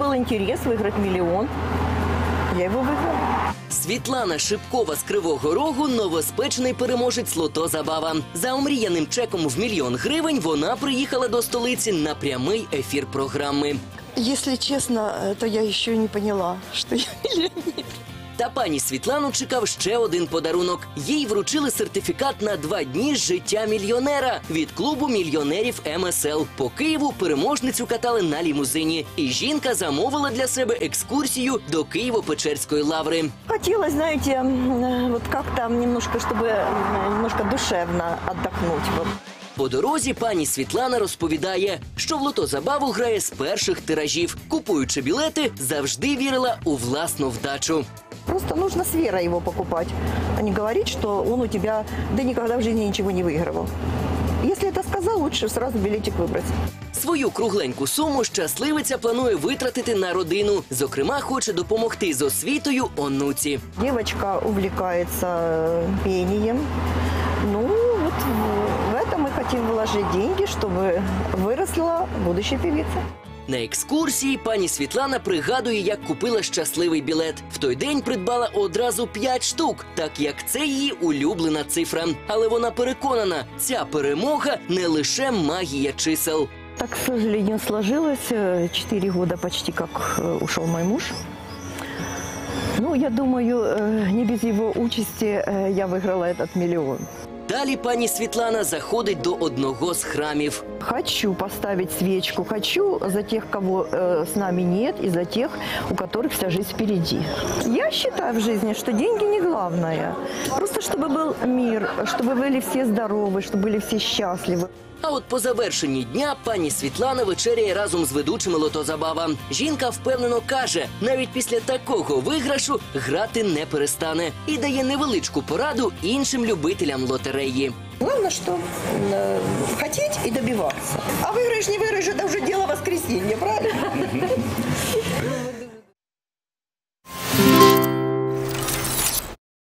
интерес выиграть миллион. Я его выиграла. Світлана Шипкова з Кривого Рогу новоспечений переможець Лото Забава. За омріяним чеком в мільйон гривень вона приїхала до столиці на прямий ефір програми. Если честно, то я еще не поняла, что я миллионер. Та пані Світлану чекав ще один подарунок. Їй вручили сертифікат на два дні життя мільйонера від клубу мільйонерів МСЛ. По Києву переможницю катали на лімузині, і жінка замовила для себе екскурсію до Києво-Печерської лаври. Хотелось, знаете, м, вот как-то немножко, чтобы м, немножко душевно. Вот. По дорозі пані Світлана розповідає, що в лото забаву грає з перших тиражів. Купуючи білети, завжди вірила у власну вдачу. Просто нужно с верой его покупать, а не говорить, что он у тебя да никогда в жизни ничего не выигрывал. Если это сказал, лучше сразу билетик выбрать. Свою кругленьку суму щасливиця планує витратити на родину. Зокрема, хоче допомогти з освітою онуці. Девочка увлекается э, пением. Ну, вот в- в это мы хотим вложить деньги, чтобы выросла будущая певица. На екскурсії пані Світлана пригадує, як купила щасливий білет. В той день придбала одразу п'ять штук, так як це її улюблена цифра. Але вона переконана, ця перемога не лише магія чисел. Так, к сожалению, сложилось. Э, Четыре года почти как э, ушел мой муж. Ну, я думаю, э, не без его участи э, я выиграла этот миллион. Далі пані Світлана заходить до одного з храмів. Хочу поставить свечку, хочу за тех, кого э, с нами нет, и за тех, у которых вся жизнь впереди. Я считаю в жизни, что деньги не главное. Просто чтобы был мир, чтобы были все здоровы, чтобы были все счастливы. А от по завершенні дня пані Світлана вечеряє разом з ведучими лотозабава. Жінка впевнено каже, навіть після такого виграшу грати не перестане і дає невеличку пораду іншим любителям лотереї. Главное, что э, хотеть и добиваться. А выиграешь, не выиграешь, это уже дело воскресенья, правильно?